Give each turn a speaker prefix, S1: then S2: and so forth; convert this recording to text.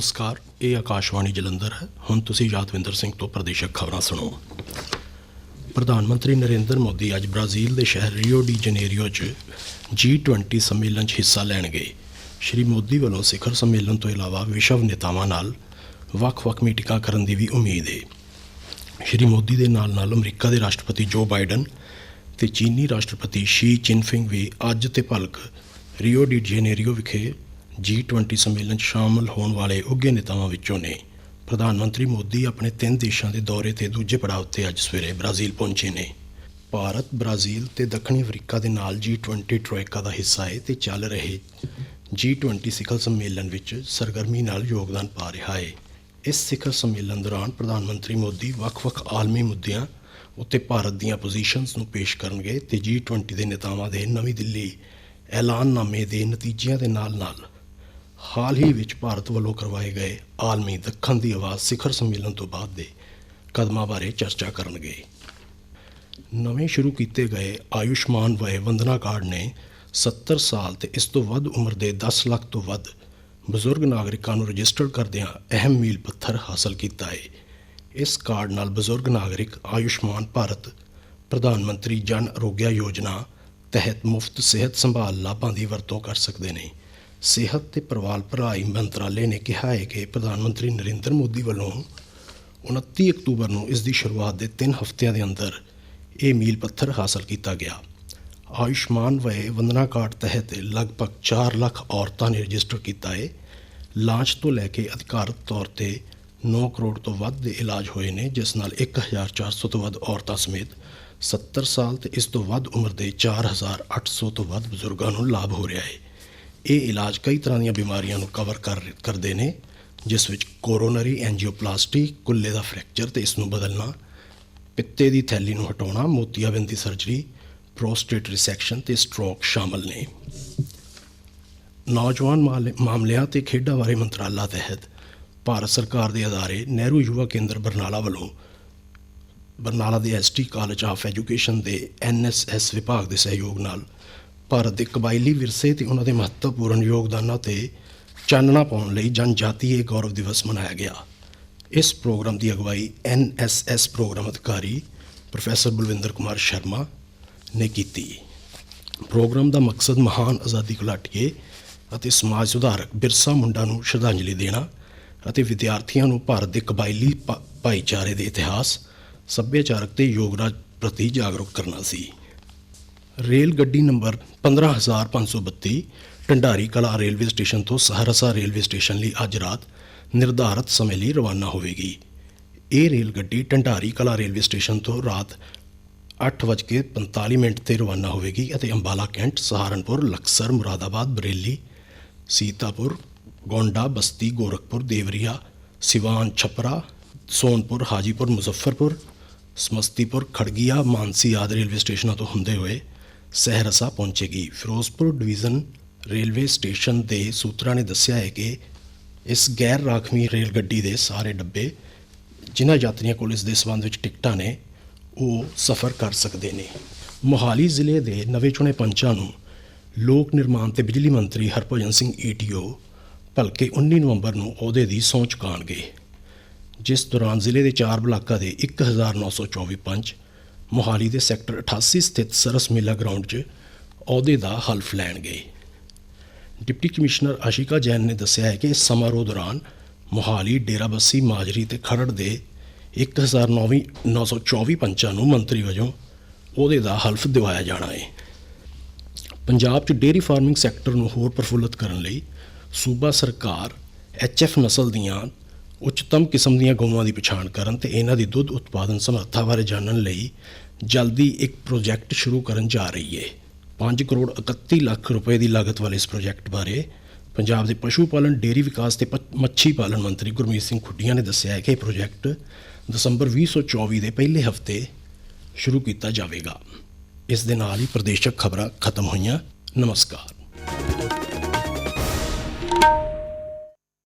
S1: ਨਮਸਕਾਰ, ਇਹ ਆਕਾਸ਼ਵਾਣੀ ਜਲੰਧਰ ਹੈ। ਹੁਣ ਤੁਸੀਂ ਯਾਦਵਿੰਦਰ ਸਿੰਘ ਤੋਂ ਪ੍ਰਦੇਸ਼ਕ ਖਬਰਾਂ ਸੁਣੋ। ਪ੍ਰਧਾਨ ਮੰਤਰੀ ਨਰਿੰਦਰ ਮੋਦੀ ਅੱਜ ਬ੍ਰਾਜ਼ੀਲ ਦੇ ਸ਼ਹਿਰ ਰੀਓ ਡੀ ਜਨੇਰੀਓ 'ਚ G20 ਸੰਮੇਲਨ 'ਚ ਹਿੱਸਾ ਲੈਣਗੇ। ਸ਼੍ਰੀ ਮੋਦੀ ਵੱਲੋਂ ਸਿਖਰ ਸੰਮੇਲਨ ਤੋਂ ਇਲਾਵਾ ਵਿਸ਼ਵ ਨੇਤਾਵਾਂ ਨਾਲ ਵੱਖ-ਵੱਖ ਮੀਟਿੰਗਾਂ ਕਰਨ ਦੀ ਵੀ ਉਮੀਦ ਹੈ ਸ਼੍ਰੀ ਮੋਦੀ ਦੇ ਨਾਲ-ਨਾਲ ਅਮਰੀਕਾ ਦੇ ਰਾਸ਼ਟਰਪਤੀ ਜੋ ਬਾਈਡਨ ਤੇ ਚੀਨੀ ਰਾਸ਼ਟਰਪਤੀ ਸ਼ੀ ਚਿਨਫਿੰਗ ਵੀ ਅੱਜ ਤੇ ਭਲਕ ਰੀਓ ਡੀ ਜਨੇਰੀਓ ਵਿਖੇ G20 ਸੰਮੇਲਨ 'ਚ ਸ਼ਾਮਲ ਹੋਣ ਵਾਲੇ ਉੱਘੇ ਨੇਤਾਵਾਂ ਵਿੱਚੋਂ ਨੇ ਪ੍ਰਧਾਨ ਮੰਤਰੀ ਮੋਦੀ ਆਪਣੇ ਤਿੰਨ ਦੇਸ਼ਾਂ ਦੇ ਦੌਰੇ ਤੇ ਦੂਜੇ ਪੜਾਅ ਉੱਤੇ ਅੱਜ ਸਵੇਰੇ ਬ੍ਰਾਜ਼ੀਲ ਪਹੁੰਚੇ ਨੇ। ਭਾਰਤ, ਬ੍ਰਾਜ਼ੀਲ ਤੇ ਦੱਖਣੀ ਅਫਰੀਕਾ ਦੇ ਨਾਲ G20 ਟਰੋਇਕਾ ਦਾ ਹਿੱਸਾ ਹੈ ਤੇ ਚੱਲ ਰਹੇ G20 ਸਿਖਰ ਸੰਮੇਲਨ ਵਿੱਚ ਸਰਗਰਮੀ ਨਾਲ ਯੋਗਦਾਨ ਪਾ ਰਿਹਾ ਹੈ ਇਸ ਸਿਖਰ ਸੰਮੇਲਨ ਦੌਰਾਨ ਪ੍ਰਧਾਨ ਮੰਤਰੀ ਮੋਦੀ ਵੱਖ-ਵੱਖ ਆਲਮੀ ਮੁੱਦਿਆਂ ਉੱਤੇ ਭਾਰਤ ਦੀਆਂ ਪੋਜੀਸ਼ਨਸ ਨੂੰ ਪੇਸ਼ ਕਰਨਗੇ ਤੇ G20 ਦੇ ਨੇਤਾਵਾਂ ਦੇ ਨਵੀਂ ਦਿੱਲੀ ਐਲਾਨਨਾਮੇ ਦੇ ਨਤੀਜਿਆਂ ਦੇ ਨਾਲ-ਨਾਲ ਹਾਲ ਹੀ ਵਿੱਚ ਭਾਰਤ ਵੱਲੋਂ ਕਰਵਾਏ ਗਏ ਆਲਮੀ ਦੱਖਣ ਦੀ ਆਵਾਜ਼ ਸਿਖਰ ਸੰਮੇਲਨ ਤੋਂ ਬਾਅਦ ਦੇ ਕਦਮਾਂ ਬਾਰੇ ਚਰਚਾ ਕਰਨਗੇ। ਨਵੇਂ ਸ਼ੁਰੂ ਕੀਤੇ ਗਏ ਆਯੁਸ਼ਮਾਨ ਵੈ ਵੰਦਨਾ ਕਾਰਡ ਨੇ 70 ਸਾਲ ਤੇ ਇਸ ਤੋਂ ਵੱਧ ਉਮਰ ਦੇ 10 ਲੱਖ ਤੋਂ ਵੱਧ ਬਜ਼ੁਰਗ ਨਾਗਰਿਕਾਂ ਨੂੰ ਰਜਿਸਟਰ ਕਰਦਿਆਂ ਅਹਿਮ ਮੀਲ ਪੱਥਰ ਹਾਸਲ ਕੀਤਾ ਹੈ। ਇਸ ਕਾਰਡ ਨਾਲ ਬਜ਼ੁਰਗ ਨਾਗਰਿਕ ਆਯੁਸ਼ਮਾਨ ਭਾਰਤ, ਪ੍ਰਧਾਨ ਮੰਤਰੀ ਜਨ ਅਰੋਗਿਆ ਯੋਜਨਾ ਤਹਿਤ ਮੁਫਤ ਸਿਹਤ ਸੰਭਾਲ ਲਾਭਾਂ ਦੀ ਵਰਤੋਂ ਕਰ ਸਕਦੇ ਨੇ। ਸਿਹਤ ਤੇ ਪਰਿਵਾਰ ਭਲਾਈ ਮੰਤਰਾਲੇ ਨੇ ਕਿਹਾ ਹੈ ਕਿ ਪ੍ਰਧਾਨ ਮੰਤਰੀ ਨਰਿੰਦਰ ਮੋਦੀ ਵੱਲੋਂ 29 ਅਕਤੂਬਰ ਨੂੰ ਇਸ ਦੀ ਸ਼ੁਰੂਆਤ ਦੇ 3 ਹਫ਼ਤਿਆਂ ਦੇ ਅੰਦਰ ਇਹ ਮੀਲ ਪੱਥਰ ਹਾਸਲ ਕੀਤਾ ਗਿਆ। ਆਯੁਸ਼ਮਾਨ ਵੈ ਵੰਦਨਾ ਕਾਰਡ ਤਹਿਤ ਲਗਭਗ 4 ਲੱਖ ਔਰਤਾਂ ਨੇ ਰਜਿਸਟਰ ਕੀਤਾ ਹੈ ਲਾਂਚ ਤੋਂ ਲੈ ਕੇ ਅਧਿਕਾਰਤ ਤੌਰ ਤੇ 9 ਕਰੋੜ ਤੋਂ ਵੱਧ ਦੇ ਇਲਾਜ ਹੋਏ ਨੇ, ਜਿਸ ਨਾਲ 1400 ਤੋਂ ਵੱਧ ਔਰਤਾਂ ਸਮੇਤ 70 ਸਾਲ ਤੇ ਇਸ ਤੋਂ ਵੱਧ ਉਮਰ ਦੇ 4800 ਤੋਂ ਵੱਧ ਬਜ਼ੁਰਗਾਂ ਨੂੰ ਲਾਭ ਹੋ ਰਿਹਾ ਹੈ ਇਹ ਇਲਾਜ ਕਈ ਤਰ੍ਹਾਂ ਦੀਆਂ ਬਿਮਾਰੀਆਂ ਨੂੰ ਕਵਰ ਕਰ ਕਰਦੇ ਨੇ, ਜਿਸ ਵਿੱਚ ਕੋਰੋਨਰੀ ਐਂਜੀਓਪਲਾਸਟੀ ਕੁੱਲੇ ਦਾ ਫ੍ਰੈਕਚਰ ਤੇ ਇਸ ਨੂੰ ਬਦਲਣਾ, ਪਿੱਤੇ ਦੀ ਥੈਲੀ ਨੂੰ ਹਟਾਉਣਾ ਮੋਤੀਆਬਿੰਦ ਦੀ ਸਰਜਰੀ ਪ੍ਰੋਸਟੇਟ ਰਿਸੈਕਸ਼ਨ ਤੇ ਸਟ੍ਰੋਕ ਸ਼ਾਮਲ ਨੇ। ਨੌਜਵਾਨ ਮਾਲ- ਮਾਮਲਿਆਂ ਤੇ ਖੇਡਾਂ ਬਾਰੇ ਮੰਤਰਾਲਾ ਤਹਿਤ ਭਾਰਤ ਸਰਕਾਰ ਦੇ ਅਦਾਰੇ ਨਹਿਰੂ ਯੁਵਾ ਕੇਂਦਰ ਬਰਨਾਲਾ ਵੱਲੋਂ ਬਰਨਾਲਾ ਦੇ ਐਸਟੀ ਕਾਲਜ ਆਫ ਐਜੂਕੇਸ਼ਨ ਦੇ ਐਨਐਸਐਸ ਵਿਭਾਗ ਦੇ ਸਹਿਯੋਗ ਨਾਲ ਭਾਰਤ ਦੇ ਕਬਾਇਲੀ ਵਿਰਸੇ ਤੇ ਉਹਨਾਂ ਦੇ ਮਹੱਤਵਪੂਰਨ ਯੋਗਦਾਨਾਂ ਤੇ ਚਾਨਣਾ ਪਾਉਣ ਲਈ ਜਨਜਾਤੀय ਗੌਰਵ ਦਿਵਸ ਮਨਾਇਆ ਗਿਆ। ਇਸ ਪ੍ਰੋਗਰਾਮ ਦੀ ਅਗਵਾਈ ਐਨਐਸਐਸ ਪ੍ਰੋਗਰਾਮ ਅਧਿਕਾਰੀ ਪ੍ਰੋਫੈਸਰ ਬਲਵਿੰਦਰ ਕੁਮਾਰ ਸ਼ਰਮਾ ਨੇ ਕੀਤੀ। ਪ੍ਰੋਗਰਾਮ ਦਾ ਮਕਸਦ ਮਹਾਨ ਆਜ਼ਾਦੀ ਘੁਲਾਟੀਏ ਅਤੇ ਸਮਾਜ ਸੁਧਾਰਕ ਬਿਰਸਾ ਮੁੰਡਾ ਨੂੰ ਸ਼ਰਧਾਂਜਲੀ ਦੇਣਾ ਅਤੇ ਵਿਦਿਆਰਥੀਆਂ ਨੂੰ ਭਾਰਤ ਦੇ ਕਬਾਇਲੀ ਭਾ- ਭਾਈਚਾਰੇ ਦੇ ਇਤਿਹਾਸ, ਸੱਭਿਆਚਾਰਕ ਤੇ ਯੋਗਦਾਨ ਪ੍ਰਤੀ ਜਾਗਰੂਕ ਕਰਨਾ ਸੀ। ਰੇਲ ਗੱਡੀ number 15532 Dhandari Kalan railway station ਤੋਂ ਸਹਰਸਾ ਰੇਲਵੇ ਸਟੇਸ਼ਨ ਲਈ ਅੱਜ ਰਾਤ ਨਿਰਧਾਰਤ ਸਮੇਂ ਲਈ ਰਵਾਨਾ ਹੋਵੇਗੀ। ਇਹ ਰੇਲ ਗੱਡੀ ਢੰਡਾਰੀ ਕਲਾ ਰੇਲਵੇ ਸਟੇਸ਼ਨ ਤੋਂ ਰਾਤ 8:45 ਮਿੰਟ ਤੇ ਰਵਾਨਾ ਹੋਵੇਗੀ ਅਤੇ ਅੰਬਾਲਾ, ਕੈਂਟ, ਸਹਾਰਨਪੁਰ, ਲਕਸਰ, ਮੁਰਾਦਾਬਾਦ, ਬਰੇਲੀ, ਸੀਤਾਪੁਰ, ਗੋਂਡਾ, ਬਸਤੀ, ਗੋਰਖਪੁਰ, ਦੇਵਰੀਆ, ਸਿਵਾਨ, ਛਪਰਾ, ਸੋਨਪੁਰ, ਹਾਜੀਪੁਰ, ਮੁਜ਼ੱਫਰਪੁਰ, ਸਮਸਤੀਪੁਰ, ਖੜਗੀਆ, ਮਾਨਸੀ ਆਦਿ ਰੇਲਵੇ ਸਟੇਸ਼ਨਾਂ ਤੋਂ ਹੁੰਦੇ ਹੋਏ ਸਹਿਰਸਾ ਪਹੁੰਚੇਗੀ। ਫਿਰੋਜ਼ਪੁਰ ਡਿਵੀਜ਼ਨ ਰੇਲਵੇ ਸਟੇਸ਼ਨ ਦੇ ਸੂਤਰਾਂ ਨੇ ਦੱਸਿਆ ਹੈ ਕਿ ਇਸ ਗੈਰ ਰਾਖਵੀਂ ਰੇਲ ਗੱਡੀ ਦੇ ਸਾਰੇ ਡੱਬੇ ਜਿਨ੍ਹਾਂ ਯਾਤਰੀਆਂ ਕੋਲ ਇਸ ਦੇ ਸੰਬੰਧ ਵਿੱਚ ਟਿਕਟਾਂ ਨੇ, ਉਹ ਸਫ਼ਰ ਕਰ ਸਕਦੇ ਨੇ। ਮੋਹਾਲੀ ਜ਼ਿਲ੍ਹੇ ਦੇ ਨਵੇਂ ਚੁਣੇ ਪੰਚਾਂ ਨੂੰ ਲੋਕ ਨਿਰਮਾਣ ਤੇ ਬਿਜਲੀ ਮੰਤਰੀ ਹਰਭਜਨ ਸਿੰਘ ਈਟੀਓ ਭਲਕੇ 19 ਨਵੰਬਰ ਨੂੰ ਅਹੁਦੇ ਦੀ ਸਹੁੰ ਚੁਕਾਉਣਗੇ ਜਿਸ ਦੌਰਾਨ ਜ਼ਿਲ੍ਹੇ ਦੇ ਚਾਰ ਬਲਾਕਾਂ ਦੇ 1924 ਪੰਚ ਮੋਹਾਲੀ ਦੇ ਸੈਕਟਰ 88 ਸਥਿਤ ਸਰਸ ਮੇਲਾ ਗਰਾਊਂਡ 'ਚ ਅਹੁਦੇ ਦਾ ਹਲਫ ਲੈਣ ਗਏ। ਡਿਪਟੀ ਕਮਿਸ਼ਨਰ ਆਸ਼ਿਕਾ ਜੈਨ ਨੇ ਦੱਸਿਆ ਹੈ ਕਿ ਇਸ ਸਮਾਰੋਹ ਦੌਰਾਨ ਮੋਹਾਲੀ ਡੇਰਾਬੱਸੀ ਮਾਜਰੀ ਤੇ ਖਰੜ ਦੇ 1924 ਪੰਚਾਂ ਨੂੰ ਮੰਤਰੀ ਵਜੋਂ ਅਹੁਦੇ ਦਾ ਹਲਫ ਦਿਵਾਇਆ ਜਾਣਾ ਹੈ। ਪੰਜਾਬ 'ਚ ਡੇਅਰੀ ਫਾਰਮਿੰਗ ਸੈਕਟਰ ਨੂੰ ਹੋਰ ਪ੍ਰਫੁੱਲਤ ਕਰਨ ਲਈ ਸੂਬਾ ਸਰਕਾਰ ਐਚਐਫ ਨਸਲ ਦੀਆਂ ਉੱਚਤਮ ਕਿਸਮ ਦੀਆਂ ਗਊਆਂ ਦੀ ਪਛਾਣ ਕਰਨ ਤੇ ਇਹਨਾਂ ਦੀ ਦੁੱਧ ਉਤਪਾਦਨ ਸਮਰੱਥਾ ਬਾਰੇ ਜਾਣਨ ਲਈ ਜਲਦੀ ਇੱਕ ਪ੍ਰੋਜੈਕਟ ਸ਼ੁਰੂ ਕਰਨ ਜਾ ਰਹੀ ਹੈ 5 ਕਰੋੜ 31 ਲੱਖ ਰੁਪਏ ਦੀ ਲਾਗਤ ਵਾਲੇ ਇਸ ਪ੍ਰੋਜੈਕਟ ਬਾਰੇ ਪੰਜਾਬ ਦੇ ਪਸ਼ੂ ਪਾਲਣ, ਡੇਅਰੀ ਵਿਕਾਸ ਤੇ ਪ- ਮੱਛੀ ਪਾਲਣ ਮੰਤਰੀ ਗੁਰਮੀਤ ਸਿੰਘ ਖੁੱਡੀਆਂ ਨੇ ਦੱਸਿਆ ਹੈ ਕਿ ਇਹ ਪ੍ਰੋਜੈਕਟ ਦਸੰਬਰ 2024 ਦੇ ਪਹਿਲੇ ਹਫ਼ਤੇ ਸ਼ੁਰੂ ਕੀਤਾ ਜਾਵੇਗਾ। ਇਸ ਦੇ ਨਾਲ ਹੀ ਪ੍ਰਦੇਸ਼ਕ ਖਬਰਾਂ ਖਤਮ ਹੋਈਆਂ। ਨਮਸਕਾਰ।